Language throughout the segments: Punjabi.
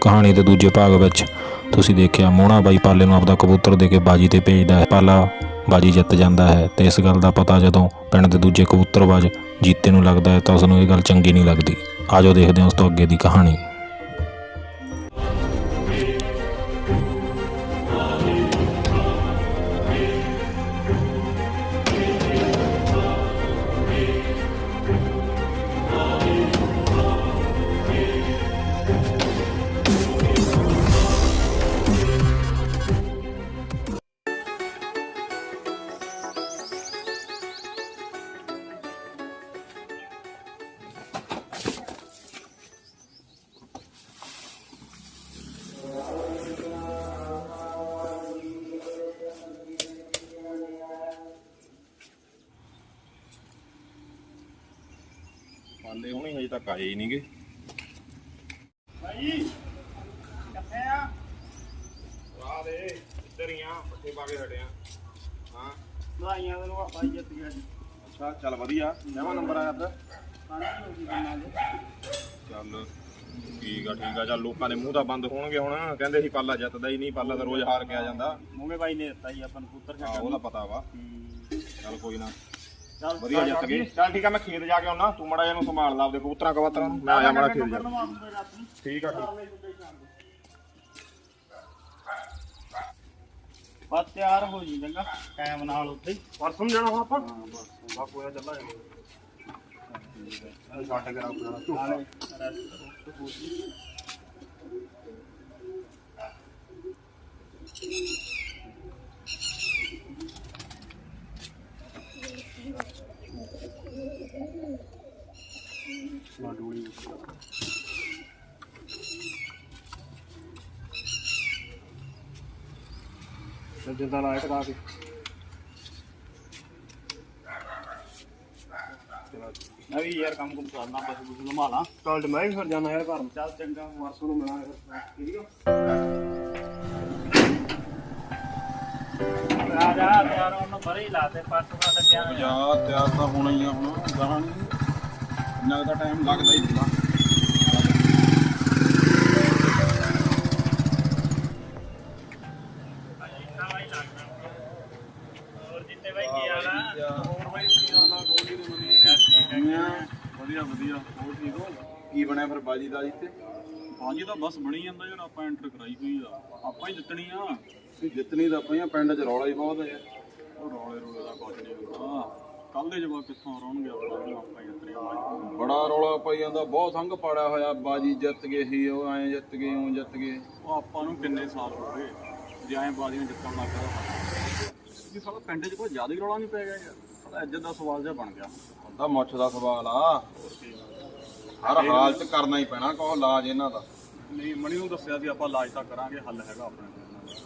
ਕਹਾਣੀ ਦੇ ਦੂਜੇ ਭਾਗ ਵਿੱਚ। ਤੁਸੀਂ ਦੇਖਿਆ ਮੋਹਣਾ ਬਾਈ ਪਾਲੇ ਨੂੰ ਆਪਦਾ ਕਬੂਤਰ ਦੇ ਕੇ ਬਾਜੀ ਤੇ ਭੇਜਦਾ ਹੈ। ਪਾਲਾ ਬਾਜੀ ਜਿੱਤ ਜਾਂਦਾ ਹੈ ਤੇ ਇਸ ਗੱਲ ਦਾ ਪਤਾ ਜਦੋਂ ਪਿੰਡ ਦੇ ਦੂਜੇ ਕਬੂਤਰਬਾਜ਼ ਜੀਤੇ ਨੂੰ ਲੱਗਦਾ ਹੈ ਤਾਂ ਉਸ ਨੂੰ ਇਹ ਗੱਲ ਚੰਗੀ ਨਹੀਂ ਲੱਗਦੀ। ਆਜੋ ਦੇਖਦੇ ਹਾਂ ਉਸ ਤੋਂ ਅੱਗੇ ਦੀ ਕਹਾਣੀ। ਤੱਕ ਆਏ ਹੀ ਨਹੀਂਗੇ ਭਾਈ ਕਿੱਥੇ ਆ ਆ ਦੇ ਇੱਧਰ ਹੀ ਆ ਪੱਠੇ ਪਾ ਕੇ ਹਟਿਆ ਹਾਂ ਲਾਈਆਂ ਦੇ ਨੂੰ ਆਪਾਂ ਜਿੱਤ ਗਿਆ ਜੀ ਅੱਛਾ ਚੱਲ ਵਧੀਆ ਨਵਾਂ ਨੰਬਰ ਆਇਆ ਤਾਂ ਪਾਣੀ ਹੋ ਗਈ ਬੰਨਾਂ ਦੇ ਚੱਲ ਠੀਕ ਆ ਠੀਕ ਆ ਚੱਲ ਲੋਕਾਂ ਦੇ ਮੂੰਹ ਤਾਂ ਬੰਦ ਹੋਣਗੇ ਹੁਣ ਕਹਿੰਦੇ ਸੀ ਪਾਲਾ ਜਿੱਤਦਾ ਹੀ ਨਹੀਂ ਪਾਲਾ ਤਾਂ ਰੋਜ਼ ਹਾਰ ਕੇ ਆ ਜਾਂਦਾ ਮੂੰਗੇ ਬਾਈ ਨੇ ਦਿੱਤਾ ਜੀ ਆਪਾਂ ਨੂੰ ਪੁੱਤਰ ਹਾਂ ਉਹਦਾ ਪਤਾ ਵਾ ਚੱਲ ਕੋਈ ਨਾ ਚੱਲ ਵਧੀਆ ਜਿੱਤ ਗਏ ਚੱਲ ਠੀਕ ਆ ਮੈਂ ਖੇਤ ਜਾ ਕੇ ਆਉਣਾ ਤੂੰ ਮੜਾ ਇਹਨੂੰ ਸੰਭਾਲ ਲਾ ਆਪਦੇ ਕਬੂਤਰਾਂ ਕਬੂਤਰਾਂ ਨੂੰ। ਮੈਂ ਆਇਆ ਮੜਾ ਖੇਤ ਜਾ। ਠੀਕ ਆ ਬਸ ਤਿਆਰ ਹੋ ਜੀ ਚੰਗਾ। ਟਾਈਮ ਨਾਲ ਉੱਥੇ ਹੀ। ਪਰਸੋਂ ਜਾਣਾ ਵਾ ਆਪਾਂ? ਹਾਂ ਬਸ। ਇਹ। ਚੱਲਾ ਛੱਡ ਕੇ ਰੱਖ ਦੇਣਾ ਜਿੱਦਾਂ ਲਾਇਕ ਦਾ ਕੇ। ਮੈਂ ਵੀ ਯਾਰ ਕੰਮ ਕੁਮ ਕਰਨਾ ਬਸ ਬੁਸ ਲਮਾਲਾ ਕੱਲ ਮੈਂ ਵੀ ਫਿਰ ਜਾਣਾ ਯਾਰ ਘਰ। ਚੱਲ ਚੰਗਾ ਪਰਸੋਂ ਨੂੰ ਮਿਲਾਂਗੇ ਫਿਰ ਠੀਕ ਆ? ਆ ਜਾ ਯਾਰ ਉਹਨੂੰ ਬਰੇ ਹੀ ਲਾਤੇ ਪਰਸੋਂ ਦਾ ਲੱਗਿਆ ਹੋਇਆ। ਯਾਰ ਤਿਆਰ ਤਾਂ ਹੋਣਾ ਹੀ ਆ ਹੁਣ ਗਾਹਾਂ ਨਹੀਂ। ਇੰਨਾ ਕੁ ਤਾਂ ਟਾਈਮ ਲੱਗਦਾ ਹੀ ਹੁੰਦਾ ਵਧੀਆ ਵਧੀਆ ਹੋਰ ਠੀਕ ਹੋ? ਕੀ ਬਣਿਆ ਫਿਰ ਬਾਜੀ ਦਾ ਜਿੱਤੇ ਬਾਜੀ ਤਾਂ ਬਸ ਬਣੀ ਜਾਂਦਾ ਯਾਰ ਆਪਾਂ ਐਂਟਰ ਕਰਾਈ ਹੋਈ ਆ। ਆਪਾਂ ਹੀ ਜਿੱਤਣੀ ਆ। ਤੁਸੀਂ ਜਿੱਤਣੀ ਤਾਂ ਪਈਆਂ ਪਿੰਡ 'ਚ ਰੌਲਾ ਹੀ ਬਹੁਤ ਹੈ ਉਹ ਰੌਲੇ ਰੌਲੇ ਦਾ ਕੁਝ ਨਹੀਂ ਹੁੰਦਾ। ਕੱਲ ਦੇ ਜਵਾਬ ਕਿੱਥੋਂ ਆਉਣਗੇ ਆਪਾਂ ਨੂੰ ਆਪਾਂ ਹੀ ਜਿੱਤਣੀ ਆ। ਬੜਾ ਰੌਲਾ ਪਈ ਜਾਂਦਾ ਬਹੁਤ ਸੰਗ ਪਾੜਿਆ ਹੋਇਆ ਬਾਜੀ ਜਿੱਤ ਗਏ ਸੀ ਉਹ ਐਂ ਜਿੱਤ ਗਏ ਉਹ ਜਿੱਤ ਗਏ। ਉਹ ਆਪਾਂ ਨੂੰ ਕਿੰਨੇ ਸਾਲ ਹੋ ਗਏ ਜੇ ਐਂ ਬਾਜੀਆਂ ਜਿੱਤਣ ਲੱਗ ਗਿਆ ਜੀ ਸਾਲਾ ਪਿੰਡ 'ਚ ਕੋਈ ਜ਼ਿਆਦਾ ਹੀ ਰੌਲਾ ਨਹੀਂ ਪੈ ਗਿਆ ਯਾਰ। ਸਾਲਾ ਇੱਜ਼ਤ ਦਾ ਸਵਾਲ ਜਿਹਾ ਬਣ ਗਿਆ। ਹੁੰਦਾ ਮੁੱਛ ਦਾ ਸਵਾਲ ਆ। ਹਰ ਹਾਲ ਕਰਨਾ ਹੀ ਪੈਣਾ ਕੋ ਇਲਾਜ ਇਹਨਾਂ ਦਾ। ਨਹੀਂ, ਮਣੀ ਨੂੰ ਦੱਸਿਆ ਸੀ ਆਪਾਂ ਇਲਾਜ ਤਾਂ ਕਰਾਂਗੇ, ਹੱਲ ਹੈਗਾ ਆਪਣੇ ਕੋਲ।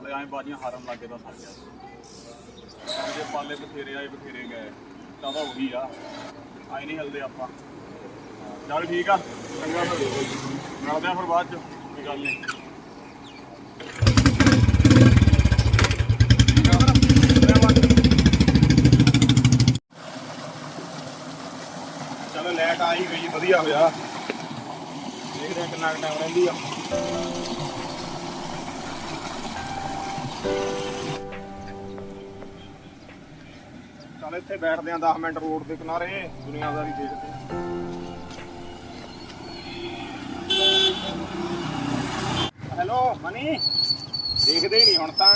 ਹਲੇ ਐਂ ਬਾਜੀਆਂ ਹਾਰਨ ਲੱਗੇ ਤਾਂ ਸਰ ਗਿਆ। ਜੇ ਪਾਲੇ ਬਥੇਰੇ ਆਏ, ਬਥੇਰੇ ਗਏ, ਤਾਂ ਤਾਂ ਉਹੀ ਆ। ਆਈ ਨਹੀਂ ਹਲਦੇ ਆਪਾਂ। ਚੱਲ ਠੀਕ ਆ, ਚੰਗਾ ਫਿਰ। ਮਿਲਦੇ ਆ ਫਿਰ ਬਾਅਦ ਚ, ਕੋਈ ਗੱਲ ਨਹੀਂ। ਚਲੋ ਲੈਟ ਆ ਹੀ ਗਈ, ਵਧੀਆ ਹੋਇਆ। ਦੇਖਦੇ ਆ ਕਿੰਨਾ ਟਾਈਮ ਰਹਿੰਦੀ ਆ। ਚਲ ਇੱਥੇ ਬੈਠਦੇ ਆ 10 ਮਿੰਟ ਰੋਡ ਦੇ ਕਿਨਾਰੇ, ਦੁਨੀਆਦਾਰੀ ਦੇਖਦੇ ਆ ਹੈਲੋ ਮਨੀ? ਦੇਖਦੇ ਹੀ ਨਹੀਂ ਹੁਣ ਤਾਂ।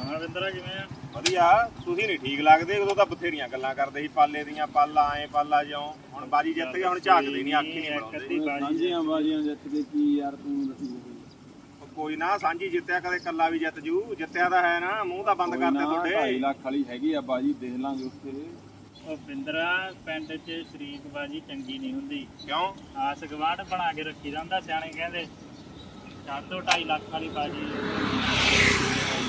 ਹਾਂ ਵਿੰਦਰਾ ਕਿਵੇਂ ਆ? ਵਧੀਆ ਤੁਸੀਂ ਨਹੀਂ ਠੀਕ ਲੱਗਦੇ ਉਦੋਂ ਤਾਂ ਬਥੇਰੀਆਂ ਗੱਲਾਂ ਕਰਦੇ ਸੀ ਪਾਲੇ ਦੀਆਂ ਪਾਲਾ ਐ ਪਾਲਾ ਜਿਉਂ। ਹੁਣ ਬਾਜੀ ਜਿੱਤ ਗਿਆ ਹੁਣ ਝਾਕਦੇ ਨਹੀਂ ਅੱਖ ਹੀ ਨਹੀਂ ਬਣਾਉਂਦੇ ਬਾਜੀ ਸਾਂਝੀਆਂ ਬਾਜੀਆਂ ਜਿੱਤ ਕੇ ਕੀ ਯਾਰ ਤੂੰ ਦੱਸੀ। ਕੋਈ ਨਾ ਸਾਂਝੀ ਜਿੱਤਿਆ ਕਦੇ ਕੱਲਾ ਵੀ ਜਿੱਤ ਜੂ। ਜਿੱਤਿਆ ਤਾਂ ਹੈ ਨਾ ਮੂੰਹ ਤਾਂ ਬੰਦ ਕਰਦੇ ਤੁਹਾਡੇ। ਲੱਖ ਵਾਲੀ ਹੈਗੀ ਆ ਬਾਜੀ ਦੇਖ ਲਾਂਗੇ ਉੱਥੇ। ਉਹ ਵਿੰਦਰਾ ਪਿੰਡ 'ਚ ਸ਼ਰੀਕ ਬਾਜੀ ਚੰਗੀ ਨਹੀਂ ਹੁੰਦੀ। ਕਿਉਂ? ਆਸ ਗਵਾਂਢ ਬਣਾ ਕੇ ਰੱਖੀ ਦਾ ਹੁੰਦਾ ਸਿਆਣੇ ਕਹਿੰਦੇ ਚਾਰ ਤੋਂ 2.5 ਲੱਖ ਵਾਲੀ ਬਾਜੀ।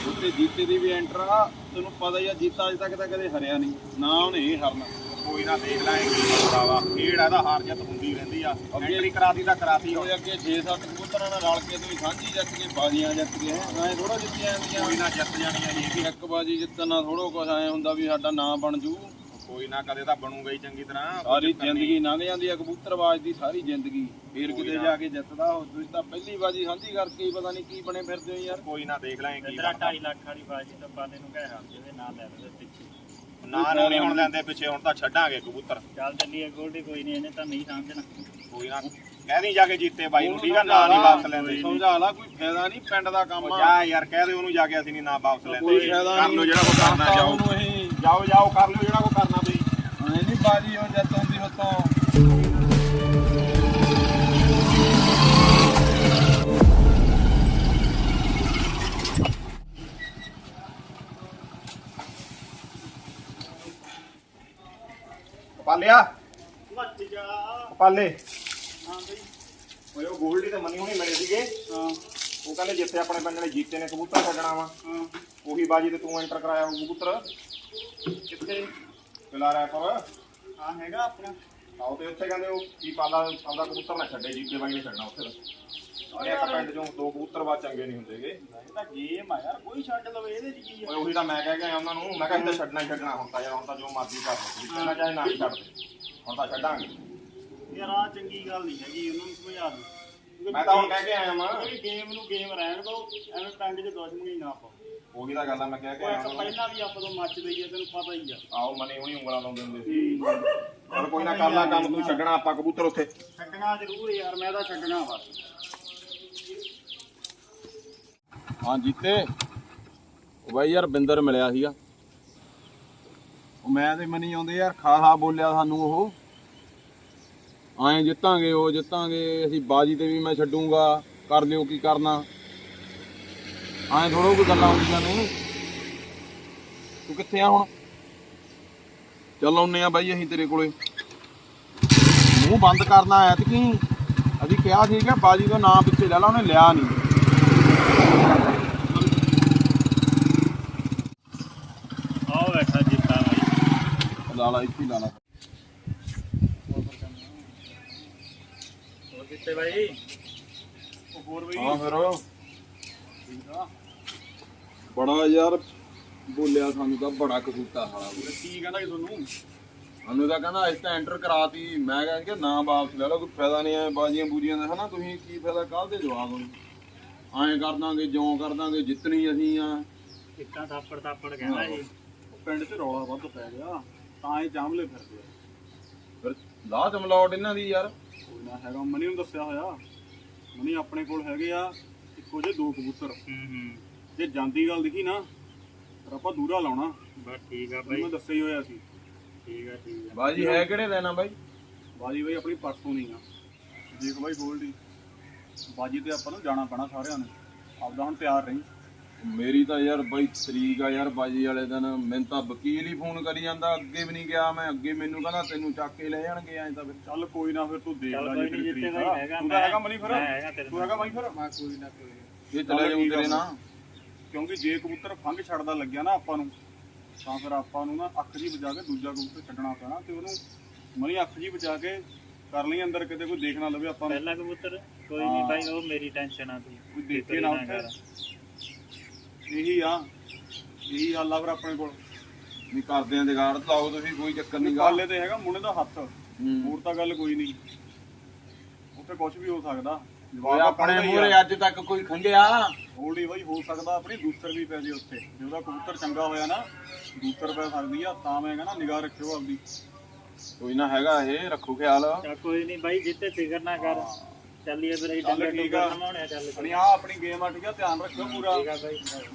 ਉੱਤੇ ਜੀਤੇ ਦੀ ਵੀ ਐਂਟਰ ਆ। ਤੈਨੂੰ ਪਤਾ ਹੀ ਆ ਜੀਤਾ ਅਜੇ ਤੱਕ ਤਾਂ ਕਦੇ ਹਰਿਆ ਨਹੀਂ। ਨਾ ਉਹਨੇ ਹਰਨਾ। ਕੋਈ ਨਾ ਦੇਖ ਲਾਂਗੇ ਕੀ ਬਣਦਾ ਵਾ। ਖੇਡ ਆ ਦਾ ਹਾਰ ਜਿੱਤ ਹੁੰਦੀ ਰਹਿੰਦੀ ਆ। ਐਂਟਰੀ ਕਰਾਤੀ ਤਾਂ ਕਰਾਤੀ ਉਹ ਅੱਗੇ 6-7 ਕਬੂਤਰਾਂ ਨਾਲ ਰਲ ਕੇ ਤੁਸੀਂ ਸਾਂਝੀ ਜਿੱਤ ਕੇ ਬਾਜੀਆਂ ਜਿੱਤ ਕੇ ਐ ਥੋੜਾ ਜਿੱਤੀਆਂ ਜਾਂਦੀਆਂ। ਕੋਈ ਨਾ ਜਿੱਤ ਜਾਣੀਆਂ ਜੀ। ਇਹ ਵੀ ਇੱਕ ਬਾਜੀ ਜਿੱਤਣ ਨਾਲ ਥੋੜਾ ਕੁਝ ਐ ਹੁੰਦਾ ਵੀ ਸਾਡਾ ਨਾਂ ਬਣ ਜੂ। ਕੋਈ ਨਾ ਕਦੇ ਤਾਂ ਬਣੂਗਾ ਹੀ ਚੰਗੀ ਤਰ੍ਹਾਂ ਸਾਰੀ ਨਹੀਂ। ਜ਼ਿੰਦਗੀ ਲੰਘ ਜਾਂਦੀ ਆ ਕਬੂਤਰਬਾਜ਼ ਦੀ ਸਾਰੀ ਜ਼ਿੰਦਗੀ। ਫੇਰ ਕਿਤੇ ਨਾ। ਜਾ ਕੇ ਜਿੱਤਦਾ ਉਹ ਤੁਸੀਂ ਤਾਂ ਪਹਿਲੀ ਬਾਜੀ ਸਾਂਝੀ ਕਰਕੇ ਹੀ ਪਤਾ ਨਹੀਂ ਕੀ ਬਣੇ ਫਿਰਦੇ ਹੋ ਯਾਰ। ਕੋਈ ਨਾ ਦੇਖ ਲਾਂਗੇ ਕੀ ਤੇਰਾ ਬਣਦਾ। 2.5 ਲੱਖ ਵਾਲੀ ਬਾਜੀ ਤਾਂ ਪਾਲੇ ਨੂੰ ਕਹਿ ਹੱਥ ਜਿਹਦੇ ਨਾਲ ਲੈ ਦੇ ਪਿੱਛੇ। ਨਾ ਨੂੰ ਨਹੀਂ ਹੁਣ ਲੈਂਦੇ ਪਿੱਛੇ ਹੁਣ ਤਾਂ ਛੱਡਾਂਗੇ ਕਬੂਤਰ। ਚੱਲ ਚੱਲੀਏ ਗੋਲਡੀ ਕੋਈ ਨਹੀਂ ਇਹਨੇ ਤਾਂ ਨਹੀਂ ਸਮਝਣਾ ਕੋਈ ਨਾ ਕਹਿ ਦੀ ਜਾ ਕੇ ਜੀਤੇ ਬਾਈ ਨੂੰ ਠੀਕ ਆ? ਨਾ ਨਹੀਂ ਵਾਪਸ ਲੈਂਦੇ। ਸਮਝਾ ਲਾ ਕੋਈ ਫਾਇਦਾ ਨਹੀਂ ਪਿੰਡ ਦਾ ਕੰਮ ਆ। ਜਾ ਯਾਰ ਕਹਿ ਦੇ ਉਹਨੂੰ ਜਾ ਕੇ ਅਸੀਂ ਨਹੀਂ ਨਾ ਵਾਪਸ ਲੈਂਦੇ। ਕੋਈ ਫਾਇਦਾ ਕਰ ਨਹੀਂ। ਲਓ ਜਿਹੜਾ ਕੋ ਕਰਨਾ ਜਾਓ ਜਾਓ ਜਾਓ ਕਰ ਲਓ ਜਿਹੜਾ ਕੋ ਐ ਨਹੀਂ ਬਾਜੀ ਹੋ ਜਿੱਤ ਹੁੰਦੀ ਉਤੋਂ ਪਾਲਿਆ? ਮੱਚ ਜਾ। ਪਾਲੇ। ਹਾਂ ਬਈ। ਓਏ ਉਹ ਗੋਲਡੀ ਤੇ ਮੰਨੀ ਹੁਣੀ ਮਿਲੇ ਸੀਗੇ। ਹਾਂ। ਉਹ ਕਹਿੰਦੇ ਜਿੱਥੇ ਆਪਣੇ ਪਿੰਡ ਨੇ ਜੀਤੇ ਨੇ ਕਬੂਤਰ ਛੱਡਣਾ ਵਾ। ਹਾਂ। ਉਹੀ ਬਾਜੀ ਤੇ ਤੂੰ ਐਂਟਰ ਕਰਾਇਆ ਉਹ ਕਬੂਤਰ। ਕਿੱਥੇ? ਪਿਲਾ ਰਿਆ ਪਰ ਹਾਂ ਹੈਗਾ ਆਪਣਾ। ਆਓ ਤੇ ਉੱਥੇ ਕਹਿੰਦੇ ਉਹ ਕੀ ਪਾਲਾ ਆਪਦਾ ਕਬੂਤਰ ਨਾ ਛੱਡੇ ਜੀਤੇ ਬਾਈ ਨੇ ਛੱਡਣਾ ਉੱਥੇ ਉਹਨੇ ਇੱਕ ਪਿੰਡ ਚੋਂ ਦੋ ਕਬੂਤਰ ਬਾਅਦ ਚੰਗੇ ਨਹੀਂ ਹੁੰਦੇਗੇ ਇਹ ਤਾਂ ਗੇਮ ਆ ਯਾਰ ਕੋਈ ਛੱਡ ਲਵੇ ਇਹਦੇ ਚ ਕੀ ਆ? ਓਏ ਉਹੀ ਤਾਂ ਮੈਂ ਕਹਿ ਗਿਆ ਉਹਨਾਂ ਨੂੰ ਮੈਂ ਕਿਹਾ ਤਾਂ ਛੱਡਣਾ ਹੀ ਛੱਡਣਾ ਹੁਣ ਤਾਂ ਯਾਰ ਹੁਣ ਤਾਂ ਜੋ ਮਰਜ਼ੀ ਕਰ ਲਓ ਕਹਿੰਦਾ ਚਾਹੇ ਨਾ ਹੀ ਛੱਡ ਦੇ। ਹੁਣ ਤਾਂ ਛੱਡਾਂਗੇ। ਯਾਰ ਆ ਚੰਗੀ ਗੱਲ ਨਹੀਂ ਹੈਗੀ ਉਹਨਾਂ ਨੂੰ ਸਮਝਾ ਦੇ। ਮੈਂ ਤਾਂ ਹੁਣ ਕਹਿ ਕੇ ਆਇਆ ਕੋਈ ਗੇਮ ਨੂੰ ਗੇਮ ਰਹਿਣ ਦੋ ਐਵੇਂ ਪਿੰਡ 'ਚ ਦੁਸ਼ਮਣੀ ਨਾ ਪਾਓ। ਉਹੀ ਤਾਂ ਗੱਲ ਆ ਮੈਂ ਕਹਿ ਕੇ ਉਹ ਆਇਆ ਉਹਨਾਂ ਨੂੰ ਪਹਿਲਾਂ ਵੀ ਆਪਾਂ ਤੋਂ ਮੱਚਦੀ ਆ ਤੈਨੂੰ ਪਤਾ ਹੀ ਆ। ਆਓ ਮਨੇ ਹੁਣੀ ਉਂਗਲਾਂ ਲਾਉਂਦੇ ਹੁੰਦੇ ਸੀ। ਚਲ ਕੋਈ ਨਾ ਕਰ ਲਾ ਕੰਮ ਤੂੰ ਛੱਡਣਾ ਆਪਾਂ ਕਬੂਤਰ ਉੱਥੇ। ਛੱਡਣਾ ਜ਼ਰੂਰ ਯਾਰ ਮੈਂ ਤਾਂ ਛੱਡਣਾ ਬਸ ਹਾਂ ਜੀਤੇ। ਉਹ ਬਾਈ ਯਾਰ ਬਿੰਦਰ ਮਿਲਿਆ ਸੀਗਾ। ਉਹ ਮੈਂ ਤੇ ਮਨੀ ਆਉਂਦੇ ਯਾਰ ਖਾਸਾ ਬੋਲਿਆ ਸਾਨੂੰ ਉਹ। ਐਂ ਜਿੱਤਾਂਗੇ ਉਹ ਜਿੱਤਾਂਗੇ ਅਸੀਂ ਬਾਜੀ ਤੇ ਵੀ ਮੈਂ ਛੱਡੂੰਗਾ। ਕਰ ਲਿਓ ਕੀ ਕਰਨਾ। ਐਂ ਥੋੜੋ ਕੋਈ ਗੱਲਾਂ ਹੁੰਦੀਆਂ ਨੇ। ਤੂੰ ਕਿੱਥੇ ਆ ਹੁਣ? ਚੱਲ ਆਉਨੇ ਆ ਬਾਈ ਅਸੀਂ ਤੇਰੇ ਕੋਲੇ। ਮੂੰਹ ਬੰਦ ਕਰਨਾ ਐਤਕੀ ਅਸੀਂ ਕਿਹਾ ਸੀਗਾ ਬਾਜੀ ਦਾ ਨਾਂ ਪਿੱਛੇ ਲੈ ਲਾ ਉਹਨੇ ਲਿਆ ਨਹੀਂ ਆਓ ਬੈਠਾ ਜਿੱਤਾ ਬਾਈ। ਲਾ ਲਾ ਇੱਥੇ ਹੀ ਲਾ ਲਾ। ਹੋਰ ਕਿੱਥੇ ਬਾਈ ਹੋਰ ਬਈ? ਹਾਂ ਫਿਰ। ਬੜਾ ਯਾਰ ਬੋਲਿਆ ਸਾਨੂੰ ਤਾਂ ਬੜਾ ਕਸੂਤਾ ਸਾਲਾ ਉਹ। ਕੀ ਕਹਿੰਦਾ ਕਿ ਤੁਹਾਨੂੰ? ਸਾਨੂੰ ਤਾਂ ਕਹਿੰਦਾ ਇਸ ਤਾਂ ਐਂਟਰ ਕਰਾਤੀ। ਮੈਂ ਕਹਿੰਦਾ ਕਿ ਨਾ ਵਾਪਸ ਲੈ ਲਓ ਕੋਈ ਫਾਇਦਾ ਨਹੀਂ ਐ ਬਾਜੀਆਂ ਬੂਜੀਆਂ ਦਾ ਹਨਾ? ਤੁਸੀਂ ਕੀ ਫਾਇਦਾ ਕੱਲ ਦੇ ਜਵਾਬ ਨੂੰ ਐਂ ਕਰ ਦਾਂਗੇ ਜਿਉਂ ਕਰ ਦਾਂਗੇ ਜਿੱਤਣੀ ਅਸੀਂ ਆ। ਇੱਟਾਂ ਥਾਪੜ ਥਾਪੜ ਕਹਿੰਦਾ ਜੀ ਪਿੰਡ 'ਚ ਰੌਲਾ ਵੱਧ ਪੈ ਗਿਆ ਤਾਂ ਇਹ ਜਾਮਲੇ ਫਿਰਦੇ ਆ। ਫਿਰ ਲਾਹ ਚਮਲਾਉਟ ਇਹਨਾਂ ਦੀ ਯਾਰ। ਕੋਈ ਨਾ ਹੈਗਾ ਮਨੀ ਨੂੰ ਦੱਸਿਆ ਹੋਇਆ। ਮਨੀ ਆਪਣੇ ਕੋਲ ਹੈਗੇ ਆ। ਇੱਕੋ ਜਿਹੇ ਦੋ ਕਬੂਤਰ। ਹੂੰ ਹੂੰ। ਜੇ ਜਾਂਦੀ ਗੱਲ ਦਿਖੀ ਨਾ ਫਿਰ ਆਪਾਂ ਦੂਰਾ ਲਾਉਣਾ। ਬਸ ਠੀਕ ਆ ਬਾਈ। ਮੈਂ ਦੱਸਿਆ ਹੀ ਹੋਇਆ ਸੀ। ਠੀਕ ਆ ਠੀਕ ਆ। ਬਾਜੀ ਹੈ ਕਿਹੜੇ ਲੈਣਾ ਬਾਈ? ਬਾਜੀ ਬਈ ਆਪਣੀ ਪਰਸੋਂ ਨਹੀਂ ਆ। ਦੇਖ ਬਾਈ ਗੋਲਡੀ ਬਾਜੀ ਤੇ ਆਪਾਂ ਨੂੰ ਜਾਣਾ ਪੈਣਾ ਸਾਰਿਆਂ ਨੇ। ਆਪਦਾ ਹੁਣ ਤਿਆਰ ਰਹੀਂ। ਮੇਰੀ ਤਾਂ ਯਾਰ ਬਾਈ ਤਰੀਕ ਆ ਯਾਰ ਬਾਜੀ ਵਾਲੇ ਦਿਨ। ਮੈਨੂੰ ਤਾਂ ਵਕੀਲ ਹੀ ਫੋਨ ਕਰੀ ਜਾਂਦਾ ਅੱਗੇ ਵੀ ਨਹੀਂ ਗਿਆ ਮੈਂ। ਅੱਗੇ ਮੈਨੂੰ ਕਹਿੰਦਾ ਤੈਨੂੰ ਚੱਕ ਕੇ ਲੈ ਜਾਣਗੇ ਐਂ ਤਾਂ ਫਿਰ। ਚੱਲ ਕੋਈ ਨਾ ਫਿਰ ਤੂੰ ਦੇਖ ਲੈ ਜੇ ਤੇਰੀ ਤਰੀਕ ਆ। ਤੂੰ ਤਾਂ ਹੈਗਾ ਮਨੀ ਫਿਰ ਮੈਂ ਹੈਗਾ ਤੇਰੇ ਤੂੰ ਹੈਗਾ ਬਾਈ ਫਿਰ ਮੈਂ ਕੋਈ ਨਾ ਕੋਈ। ਇਹ ਚਲੇ ਜਾਊ ਤੇਰੇ ਨਾਲ। ਕਿਉਂਕਿ ਜੇ ਕਬੂਤਰ ਫੰਗ ਛੱਡਦਾ ਲੱਗਿਆ ਨਾ ਆਪਾਂ ਨੂੰ ਤਾਂ ਫਿਰ ਆਪਾਂ ਨੂੰ ਨਾ ਅੱਖ ਜੀ ਬਚਾ ਕੇ ਦੂਜਾ ਕਬੂਤਰ ਛੱਡਣਾ ਪੈਣਾ ਤੇ ਉਹਨੂੰ ਮਨੀ ਅੱਖ ਜੀ ਬਚਾ ਕੇ ਕਰ ਲਈ ਅੰਦਰ ਕਿਤੇ ਕੋਈ ਦੇਖ ਨਾ ਲਵੇ ਆਪਾਂ ਨੂੰ। ਪਹਿਲਾ ਕਬੂਤਰ ਕੋਈ ਨਹੀਂ ਬਾਈ ਉਹ ਮੇਰੀ ਟੈਨਸ਼ਨ ਆ ਤੂੰ। ਕੋਈ ਦੇਖੇ ਨਾ ਉੱਥੇ। ਇਹੀ ਆ ਇਹੀ ਹੱਲ ਆ ਫਿਰ ਆਪਣੇ ਕੋਲ। ਵੀ ਕਰਦੇ ਆਂ ਜਗਾੜ ਲਾਓ ਤੁਸੀਂ ਕੋਈ ਚੱਕਰ ਨਹੀਂ ਗਾ। ਪਾਲੇ ਤੇ ਹੈਗਾ ਮੁੰਡੇ ਦਾ ਹੱਥ। ਹੂੰ। ਹੋਰ ਤਾਂ ਗੱਲ ਕੋਈ ਨਹੀਂ ਉੱਥੇ ਕੁਝ ਵੀ ਹੋ ਸਕਦਾ। ਜਵਾਬ ਆਪਣੇ ਮੂਹਰੇ। ਅੱਜ ਤੱਕ ਕੋਈ ਖੰਗਿਆ ਹੋਲੀ ਬਾਈ ਹੋ ਸਕਦਾ ਆਪਣੀ ਦੂਸਰ ਵੀ ਪੈ ਜੇ ਉੱਥੇ। ਜੇ ਉਹਦਾ ਕਬੂਤਰ ਚੰਗਾ ਹੋਇਆ ਨਾ ਦੂਸਰ ਪੈ ਸਕਦੀ ਆ ਤਾਂ ਮੈਂ ਕਹਿੰਦਾ ਨਿਗਾਹ ਰੱਖਿਓ ਆਪਦੀ। ਕੋਈ ਨਾ ਹੈਗਾ ਇਹ ਰੱਖੋ ਖਿਆਲ। ਕੋਈ ਨਹੀਂ ਬਾਈ ਜਿੱਤੇ ਫਿਕਰ ਨਾ ਕਰ। ਚੱਲੀਏ ਫਿਰ ਅਸੀਂ ਠੀਕ ਟੁੱਕਰ। ਨਮਾਉਣੇ ਚੱਲ ਆਪਣੀ ਆ ਆਪਣੀ ਗੇਮ ਆ ਠੀਕ ਆ? ਧਿਆਨ ਰੱਖਿਓ ਪੂਰਾ।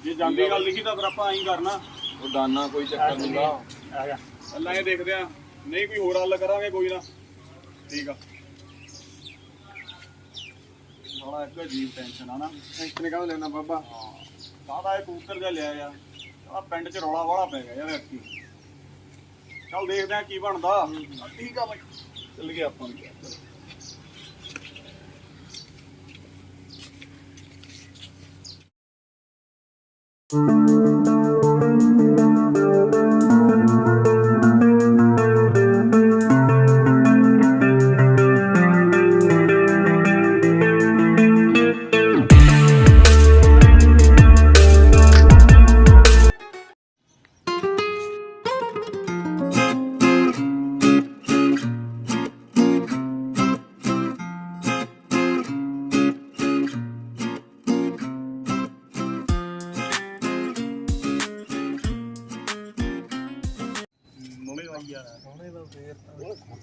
ਜੇ ਜਾਂਦੀ ਗੱਲ ਲਿਖੀ ਤਾਂ ਫਿਰ ਆਪਾਂ ਐਂ ਕਰਨਾ। ਉਹ ਦਾਨਾ ਕੋਈ ਚੱਕਰ ਨਹੀਂ ਆ ਜਾ। ਅੱਲਾ ਇਹ ਦੇਖਦੇ ਆ। ਨਹੀਂ ਕੋਈ ਹੋਰ ਹੱਲ ਕਰਾਂਗੇ ਕੋਈ ਨਾ। ਠੀਕ ਆ। ਸਾਲਾ ਇੱਕ ਜੀਵ ਟੈਨਸ਼ਨ ਆ ਨਾ। ਇੱਕ ਨੇ ਕਹੋ ਲੈਣਾ ਬਾਬਾ। ਕਾਹਦਾ ਇਹ ਕਬੂਤਰ ਜਿਹਾ ਲਿਆ ਯਾਰ ਆ ਪਿੰਡ 'ਚ ਰੌਲਾ ਵਾਲਾ ਪੈ ਗਿਆ ਯਾਰ ਐਤਕੀ ਚੱਲ ਦੇਖਦੇ ਆ ਕੀ ਬਣਦਾ। ਠੀਕ ਆ ਬਾਈ। ਚੱਲ ਗਿਆ ਆਪਾਂ। ਵੀ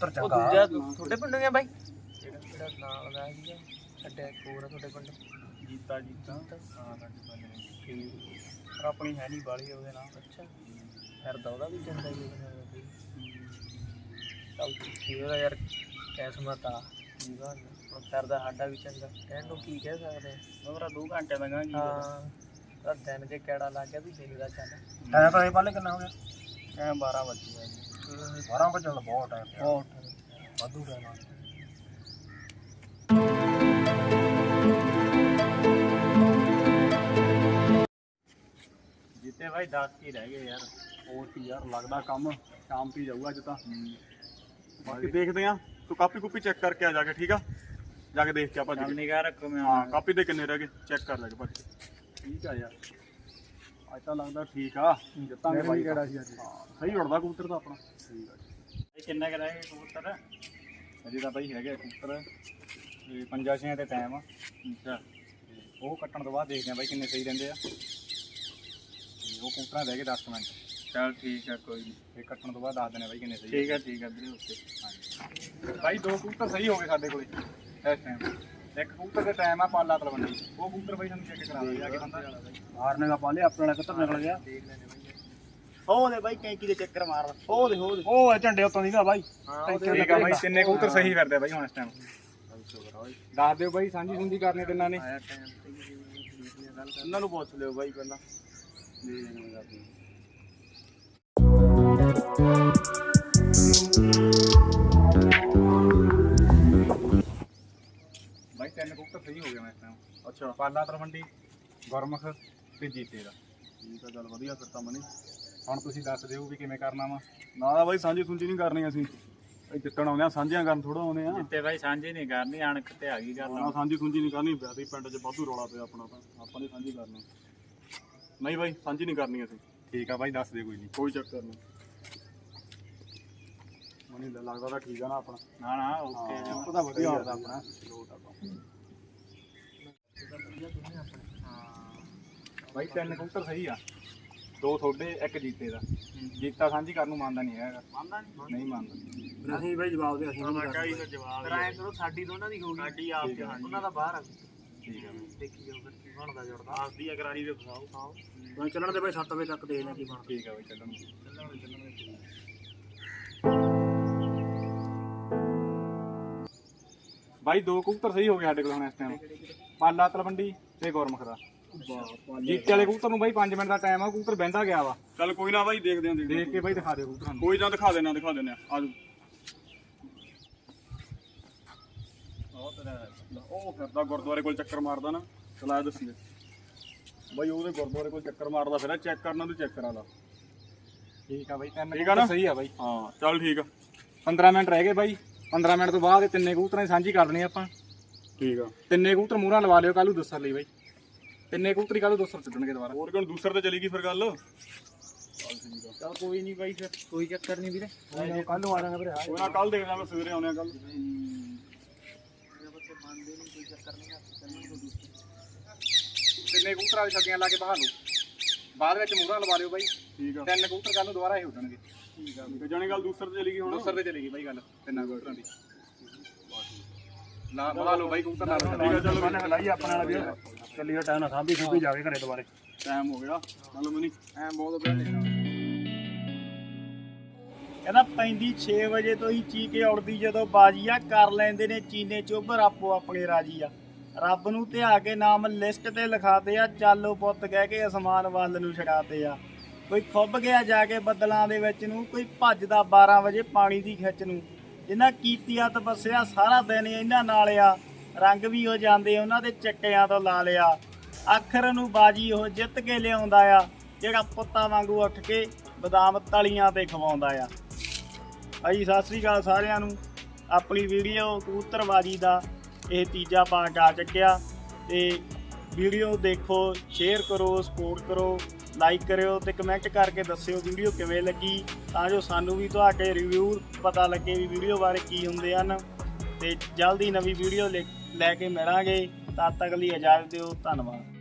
ਤਾਂ ਉੱਤਰ ਉਹ ਚੰਗਾ ਦੂਜਾ ਤੁਹਾਡੇ ਪਿੰਡੋਂ ਗਿਆ ਬਾਈ? ਜਿਹੜਾ ਜਿਹੜਾ ਨਾਲ ਦਾ ਸੀਗਾ ਛੱਡਿਆ ਇੱਕ ਹੋਰ ਆ ਤੁਹਾਡੇ ਪਿੰਡ। ਜੀਤਾ ਜੀਤਾ। ਹਾਂ ਸਾਡੇ ਬੰਦੇ ਪਰ ਆਪਣੀ ਹੈ ਨਹੀਂ ਬਾਲੀ ਉਹਦੇ ਨਾਲ। ਅੱਛਾ। ਫਿਰਦਾ ਉਹਦਾ ਵੀ ਚੰਗਾ ਹੀ ਵੀ ਚੱਲ ਠੀਕ ਉਹਦਾ ਯਾਰ ਕਿਸਮਤ ਆ। ਜੀਵਾ ਹੁਣ ਫਿਰਦਾ ਸਾਡਾ ਵੀ ਚੰਗਾ। ਕਹਿਣ ਨੂੰ ਕੀ ਕਹਿ ਸਕਦੇ ਆ। ਉਹਦਾ 2 ਘੰਟੇ ਹਾਂ ਤਾਂ ਦਿਨ ਜੇ ਕਿਹੜਾ ਲੱਗ ਗਿਆ ਵੀ ਦੇਖਦਾ ਚੱਲ। ਟਾਈਮ ਤਾਂ ਇਹ ਪਾਲੇ ਕਿੰਨਾ ਹੋ ਗਿਆ? ਟਾਈਮ 12 ਵਜੇ ਆ ਜੀ। 12 ਵਜੇ ਦਾ ਬਹੁਤ ਟਾਈਮ ਬਹੁਤ। ਵਾਧੂ ਟਾਈਮ ਆ। ਜਿੱਤੇ ਭਾਈ 10 ਕੀ ਰਹਿ ਗਏ ਯਾਰ। ਹੋਰ ਕੀ ਯਾਰ ਲੱਗਦਾ ਕੰਮ ਸ਼ਾਮ ਪੀ ਜਾਊਗਾ ਅੱਜ ਤਾਂ। ਬਾਕੀ ਦੇਖਦੇ ਆ। ਤੂੰ ਕਾਪੀ ਕੁਪੀ ਚੈੱਕ ਕਰਕੇ ਆ ਜਾ ਕੇ ਠੀਕ ਆ? ਜਾ ਕੇ ਦੇਖ ਕੇ ਆਪਾਂ ਨਿਗਾਹ ਰੱਖੋ ਮੈਂ ਹਾਂ ਆਉਣਾ ਕਾਪੀ ਦੇ ਕਿੰਨੇ ਰਹਿ ਗਏ? ਚੈੱਕ ਕਰ ਲੈ ਕੇ ਭੱਜ। ਠੀਕ ਆ ਯਾਰ। ਅੱਜ ਤਾਂ ਲੱਗਦਾ ਠੀਕ ਆ। ਜਿੱਤਾਂਗੇ ਬਾਈ ਕਿਹੜਾ ਸੀ ਅੱਜ? ਸਹੀ ਉੜਦਾ ਕਬੂਤਰ ਤਾਂ ਆਪਣਾ। ਠੀਕ ਆ ਜੀ। ਇਹ ਕਿੰਨਾ ਕੁ ਰਹਿ ਗਏ ਕਬੂਤਰ? ਅਜੇ ਤਾਂ ਬਾਈ ਹੈਗੇ ਕਬੂਤਰ। ਤੇ ਪੰਜਾਂ ਛਿਆਂ ਤੇ ਟਾਈਮ ਆ। ਅੱਛਾ। ਉਹ ਕੱਟਣ ਤੋਂ ਬਾਅਦ ਦੇਖਦੇ ਆ ਬਾਈ ਕਿੰਨੇ ਸਹੀ ਰਹਿੰਦੇ ਆ। ਉਹ ਕਬੂਤਰਾਂ ਰਹਿ ਗਏ 10 ਮਿੰਟ। ਚੱਲ ਠੀਕ ਆ ਕੋਈ ਨਹੀਂ ਤੇ ਕੱਟਣ ਤੋਂ ਬਾਅਦ ਦੱਸ ਦਿੰਦੇ ਆ ਬਾਈ ਕਿੰਨੇ ਸਹੀ ਠੀਕ ਆ ਠੀਕ ਆ ਵੀਰੇ ਓਕੇ। ਭਾਈ ਦੋ ਕਬੂਤਰ ਸਹੀ ਹੋ ਗਏ ਸਾਡੇ ਕੋਲੇ ਇਸ ਟਾਈਮ ਇੱਕ ਕਬੂਤਰ ਦੇ ਟਾਈਮ ਆ ਪਾਲਾ ਤਲਵੰਡੀ। ਉਹ ਕਬੂਤਰ ਬਾਈ ਸਾਨੂੰ ਚੈੱਕ ਕਰਾ ਦੇ ਆ ਕੇ ਬੰਦਾ ਮਾਰਨੇ ਦਾ ਪਾਲੇ ਆਪਣੇ ਵਾਲਾ ਕਿੱਧਰ ਨਿਕਲ ਗਿਆ? ਉਹ ਦੇ ਬਾਈ ਕੈਂਕੀ ਦੇ ਚੱਕਰ ਮਾਰਦਾ ਉਹ ਦੇ ਹੋ ਦੇ। ਉਹ ਇਹ ਝੰਡੇ ਉੱਤੋਂ ਦੀਦਾ ਬਾਈ। ਠੀਕ ਆ ਬਾਈ ਤਿੰਨੇ ਕਬੂਤਰ ਸਹੀ ਫਿਰਦੇ ਬਾਈ ਹੁਣ ਇਸ ਟਾਈਮ ਦੱਸ ਦਿਓ ਬਾਈ ਸਾਂਝੀ ਸੁੰਝੀ ਕਰਨੀ ਤਿੰਨਾਂ ਨੇ। ਉਹਨਾਂ ਨੂੰ ਪੁੱਛ ਲਿਓ ਬਾਈ ਪਹਿਲਾਂ। ਦੇ ਦੇਣਗੇ ਆਪਣੀ ਤਿੰਨ ਕਬੂਤਰ ਸਹੀ ਹੋ ਗਏ ਮੈਂ ਇਸ ਟਾਈਮ ਅੱਛਾ। ਪਾਲਾ ਤਲਵੰਡੀ ਗੁਰਮੁਖ ਤੇ ਜੀਤੇ ਦਾ। ਠੀਕ ਆ ਗੱਲ ਵਧੀਆ ਫਿਰ ਤਾਂ ਮਨੀ ਹੁਣ ਤੁਸੀਂ ਦੱਸ ਦਿਓ ਵੀ ਕਿਵੇਂ ਕਰਨਾ ਵਾ। ਨਾ ਬਾਈ ਸਾਂਝੀ ਸੁੰਝੀ ਨਹੀਂ ਕਰਨੀ ਅਸੀਂ। ਅਸੀਂ ਜਿੱਤਣ ਆਉਂਦੇ ਆ ਸਾਂਝੀਆਂ ਕਰਨ ਥੋੜਾ ਆਉਂਦੇ ਆ ਜਿੱਤੇ ਬਾਈ ਸਾਂਝੀ ਨਹੀਂ ਕਰਨੀ ਅਣਖ ਤੇ ਆ ਗਈ ਗੱਲ। ਨਾ ਸਾਂਝੀ ਸੁੰਝੀ ਨਹੀਂ ਕਰਨੀ ਵੈਸੇ ਹੀ ਪਿੰਡ 'ਚ ਵਾਧੂ ਰੌਲਾ ਪਿਆ ਆਪਣਾ ਤਾਂ। ਆਪਾਂ ਨੇ ਸਾਂਝੀ ਕਰਨੀ। ਨਹੀਂ ਬਾਈ ਸਾਂਝੀ ਨਹੀਂ ਕਰਨੀ ਅਸੀਂ। ਠੀਕ ਆ ਬਾਈ ਦੱਸ ਦੇ ਕੋਈ ਨਹੀਂ ਕੋਈ ਚੱਕਰ ਨਹੀਂ ਦਾ ਲੱਗਦਾ ਤਾਂ ਠੀਕ ਆ ਨਾ ਆਪਣਾ। ਨਾ ਨਾ ਓਕੇ ਜੀ। ਉਹਦਾ ਵਧੀਆ ਹੁੰਦਾ ਆਪਣਾ। ਬਾਈ ਤਿੰਨ ਕਬੂਤਰ ਸਹੀ ਆ। ਦੋ ਤੁਹਾਡੇ ਇੱਕ ਜੀਤੇ ਦਾ। ਜੀਤਾ ਸਾਂਝੀ ਕਰਨ ਨੂੰ ਮੰਨਦਾ ਨਹੀਂ ਹੈਗਾ। ਮੰਨਦਾ ਨਹੀਂ। ਨਹੀਂ ਮੰਨਦਾ। ਅਸੀਂ ਬਾਈ ਜਵਾਬ ਦੇ ਅਸੀਂ ਸਾਡਾ ਹੀ ਜਵਾਬ ਫਿਰ ਐਂ ਕਰੋ ਸਾਡੀ ਦੋਨਾਂ ਦੀ ਹੋ ਗਈ। ਸਾਡੀ ਆਪ ਤੇ ਉਹਨਾਂ ਦਾ ਬਾਹਰ ਆ। ਠੀਕ ਆ। ਦੇਖੀ ਜਾਓ ਫਿਰ ਕੀ ਬਣਦਾ ਜੁੜਦਾ। ਆਪ ਦੀ ਅਗਰਾਰੀ ਦੇ ਫਸਾਓ ਬਾਈ ਚੱਲਣ ਦੇ ਬਾਈ 7 ਵਜੇ ਤੱਕ ਦੇ ਲੈ ਕੀ ਬਣਦਾ। ਠੀਕ ਆ ਬਾਈ ਚੱਲਣ ਬਾਈ ਦੋ ਕਬੂਤਰ ਸਹੀ ਹੋ ਗਏ ਸਾਡੇ ਕੋਲ ਹੁਣ ਇਸ ਟਾਈਮ ਪਾਲਾ ਤਲਵੰਡੀ ਤੇ ਗੁਰਮੁਖ ਦਾ ਜੀਤੇ ਵਾਲੇ ਕਬੂਤਰ ਨੂੰ ਬਾਈ 5 ਮਿੰਟ ਦਾ ਟਾਈਮ ਆ ਕਬੂਤਰ ਬਹਿੰਦਾ ਗਿਆ ਵਾ। ਚੱਲ ਕੋਈ ਨਾ ਬਾਈ ਦੇਖਦੇ ਆਂ ਦੇਖ ਕੇ ਬਾਈ ਦਿਖਾ ਦਿਓ ਕਬੂਤਰਾਂ ਨੂੰ। ਕੋਈ ਨਾ ਦਿਖਾ ਦੇਣਾ ਦਿਖਾ ਦੇਣਾ ਆ। ਉਹ ਫਿਰਦਾ ਗੁਰਦੁਆਰੇ ਕੋਲ ਚੱਕਰ ਮਾਰਦਾ ਨਾ ਚਲਾ ਦੱਸੀਏ ਬਾਈ ਉਹਦੇ ਗੁਰਦੁਆਰੇ ਕੋਲ ਚੱਕਰ ਮਾਰਦਾ ਫਿਰ ਚੈੱਕ ਕਰਨਾ ਤੂੰ ਚੈੱਕ ਕਰਾ ਲਾ ਠੀਕ ਆ ਬਾਈ ਤਿੰਨ ਠੀਕ ਆ ਨਾ? ਕਬੂਤਰ ਸਹੀ ਆ ਬਾਈ। ਹਾਂ ਚੱਲ ਠੀਕ ਆ। 15 ਮਿੰਟ ਰਹਿ ਗਏ ਬਾਈ। 15 ਮਿੰਟ ਤੋਂ ਬਾਅਦ ਇਹ ਤਿੰਨੇ ਕਬੂਤਰਾਂ ਦੀ ਸਾਂਝੀ ਕਰ ਦੇਣੀ ਆਪਾਂ। ਠੀਕ ਆ। ਤਿੰਨੇ ਕਬੂਤਰ ਮੂਹਰਾਂ ਲਵਾ ਲਿਓ ਕੱਲੂ ਦੱਸਣ ਲਈ ਬਾਈ। ਤਿੰਨੇ ਕਬੂਤਰੀ ਕੱਲੂ ਦੱਸਣ ਛੱਡਣਗੇ ਦੁਬਾਰਾ। ਹੋਰ ਕਿਉਂ ਦੂਸਰੇ ਤੇ ਚਲੀ ਗਈ ਫਿਰ ਗੱਲ? ਚਲ ਕੋਈ ਨਹੀਂ ਬਾਈ ਫਿਰ ਕੋਈ ਚੱਕਰ ਨਹੀਂ ਵੀਰੇ। ਕੱਲ ਨੂੰ ਆ ਜਾਣਾ ਵੀਰੇ ਕੋਈ ਨਾ ਕੱਲ ਦੇਖਦਾ ਮੈਂ ਸਵੇਰੇ ਆਉਣੇ ਆ ਕੱਲ ਤਿੰਨੇ ਕਬੂਤਰਾਂ ਦੀ ਛੱਡੀਆਂ ਲਾ ਕੇ ਬਾਹਰ ਲਓ ਬਾਅਦ ਵਿੱਚ ਮੂਹਰਾਂ ਲਵਾ ਲਿਓ ਬਾਈ। ਠੀਕ ਆ। ਤਿੰਨ ਕਬੂਤਰ ਕੱਲ ਨੂੰ ਦੁਬਾਰਾ ਹੀ ਉੱਡਣਗੇ ਠੀਕ ਆ ਜਾਣੀ ਗੱਲ ਦੂਸਰੇ ਤੇ ਚਲੀ ਗਈ ਹੁਣ? ਦੂਸਰ ਤੇ ਚਲੀ ਗਈ ਬਾਈ ਗੱਲ ਤਿੰਨਾਂ ਕਬੂਤਰਾਂ ਦੀ। ਲਾ ਬਹਾ ਲਓ ਬਾਈ ਕਬੂਤਰ ਨਾਲ ਠੀਕ ਆ ਚਲੋ ਪਹਿਲੇ ਹਲਾਈ ਆਪਣੇ ਵਾਲਾ ਵੀਰ। ਚੱਲੀਏ ਟਾਈਮ ਨਾਲ ਸਾਂਭੀ ਸੁਭੀ ਜਾ ਕੇ ਘਰੇ ਦੁਬਾਰੇ। ਟਾਈਮ ਹੋ ਗਿਆ। ਚਲੋ ਮਨੀ। ਐ ਬਹੁਤ ਵਧੀਆ ਕਹਿੰਦਾ ਪੈਂਦੀ 6 ਵਜੇ ਤੋਂ ਹੀ ਚੀਕੇ ਉੜਦੀ ਜਦੋਂ ਬਾਜੀ ਆ ਕਰ ਲੈਂਦੇ ਨੇ ਚੀਨੇ ਚੋਬਰ ਆਪੋ ਆਪਣੇ ਰਾਜੀ ਆ। ਰੱਬ ਨੂੰ ਧਿਆ ਕੇ ਨਾਮ ਲਿਸਟ ਤੇ ਲਿਖਾਤੇ ਆ ਚਾਲੋ ਪੁੱਤ ਕਹਿ ਕੇ ਅਸਮਾਨ ਵੱਲ ਨੂੰ ਛਡਾਤੇ ਆ। ਕੋਈ ਖੁੱਬ ਗਿਆ ਜਾ ਕੇ ਬੱਦਲਾਂ ਦੇ ਵਿੱਚ ਨੂੰ, ਕੋਈ ਭੱਜਦਾ 12 ਵਜੇ ਪਾਣੀ ਦੀ ਖਿੱਚ ਨੂੰ। ਜਿਨ੍ਹਾਂ ਕੀਤੀ ਤਪੱਸਿਆ ਸਾਰਾ ਦਿਨ ਇਹਨਾਂ ਨਾਲ ਆ। ਰੰਗ ਵੀ ਹੋ ਜਾਂਦੇ, ਉਹਨਾਂ ਦੇ ਚੱਕਿਆਂ ਤੋਂ ਲਾ ਲਿਆ। ਆਖਰ ਨੂੰ ਬਾਜੀ ਉਹ ਜਿੱਤ ਕੇ ਲਿਆਉਂਦਾ ਆ, ਜਿਹੜਾ ਪੁੱਤਾਂ ਵਾਂਗੂ ਉੱਠ ਕੇ ਬਦਾਮ ਤਲੀਆਂ ਤੇ ਖਵਾਉਂਦਾ ਆ। ਭਾਈ, ਸਤਿ ਸ੍ਰੀ ਅਕਾਲ ਸਾਰਿਆਂ ਨੂੰ। ਆਪਣੀ ਵੀਡੀਓ ਕਬੂਤਰਬਾਜੀ ਦਾ ਇਹ ਤੀਜਾ ਪਾਰਟ ਆ ਚੁੱਕਿਆ। ਤੇ ਵੀਡੀਓ ਦੇਖੋ ਸ਼ੇਅਰ ਕਰੋ ਸਪੋਰਟ ਕਰੋ। ਲਾਈਕ ਕਰਿਓ ਤੇ ਕਮੈਂਟ ਕਰਕੇ ਦੱਸਿਓ ਵੀਡੀਓ ਕਿਵੇਂ ਲੱਗੀ, ਤਾਂ ਜੋ ਸਾਨੂੰ ਵੀ ਤੁਹਾਡੇ ਰਿਵਿਊ ਪਤਾ ਲੱਗੇ ਵੀ ਵੀਡੀਓ ਬਾਰੇ ਕੀ ਹੁੰਦੇ ਹਨ। ਤੇ ਜਲਦੀ ਨਵੀਂ ਵੀਡੀਓ ਲੈ ਕੇ ਮਿਲਾਂਗੇ। ਤਦ ਤੱਕ ਲਈ ਇਜਾਜ਼ਤ ਦਿਓ। ਧੰਨਵਾਦ।